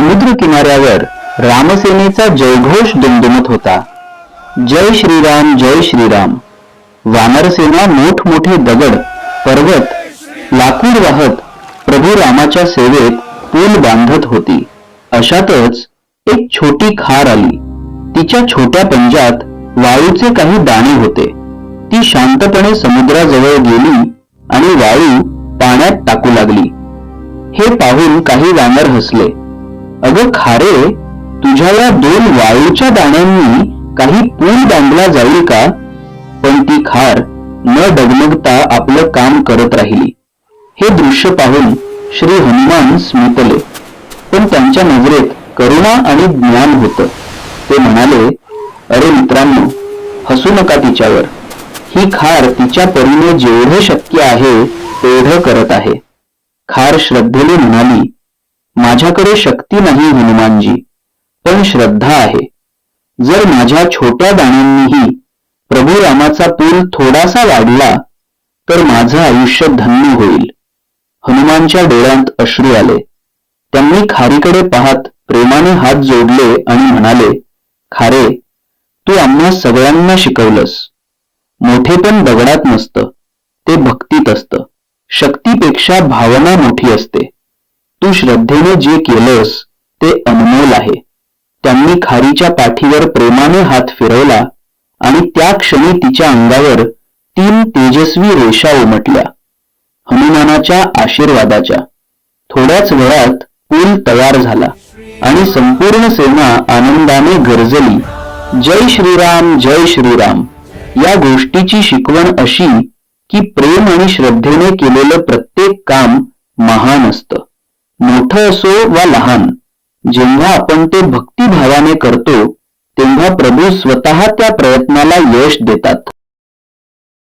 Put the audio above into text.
समुद्र किनाऱ्यावर रामसेनेचा जयघोष दुमदुमत होता. जय श्रीराम जय श्रीराम. वानरसेना मोठमोठे दगड पर्वत लाकूड वाहत प्रभू रामाच्या सेवेत पूल बांधत होती. अशातच एक छोटी खार आली. तिच्या छोट्या पंजात वाळूचे काही दाणे होते. ती शांतपणे समुद्राजवळ गेली आणि वाळू पाण्यात टाकू लागली. हे पाहून काही वानर हसले. अगं खारे तुझ्या या दोन वाळूच्या दाण्यांनी काही पूल बांधला जाईल का? पण ती खार न डगमगता आपलं काम करत राहिली. हे दृश्य पाहून श्री हनुमान स्मितले. पण त्यांच्या नजरेत करुणा आणि ज्ञान होतं. ते म्हणाले अरे मित्रांनो हसू नका तिच्यावर. ही खार तिच्या परीने जेवढे शक्य आहे तेवढं करत आहे. खार श्रद्धेने म्हणाली माझ्याकडे शक्ती नाही हनुमानजी पण श्रद्धा आहे. जर माझ्या छोट्या दाण्यांनीही प्रभू रामाचा पूल थोडासा वाढला तर माझं आयुष्य धन्य होईल. हनुमानच्या डोळ्यात अश्रू आले. त्यांनी खारीकडे पाहत प्रेमाने हात जोडले आणि म्हणाले खारे तू आम्हा सगळ्यांना शिकवलंस. मोठेपण दगडात नसतं ते भक्तीत असतं. शक्तीपेक्षा भावना मोठी असते. तू श्रद्धेने जे केलंस ते अनमोल आहे. त्यांनी खारीच्या पाठीवर प्रेमाने हात फिरवला आणि त्या क्षणी तिच्या अंगावर तीन तेजस्वी रेषा उमटल्या. हनुमानाच्या आशीर्वादाच्या. थोड्याच वेळात पूल तयार झाला आणि संपूर्ण सेना आनंदाने गरजली. जय श्रीराम जय श्रीराम. या गोष्टीची शिकवण अशी की प्रेम आणि श्रद्धेने केलेलं प्रत्येक काम महान असतं. मोठं असो वा लहान जेव्हा आपण ते भक्तिभावाने करतो तेव्हा प्रभू स्वतः त्या प्रयत्नाला यश देतात.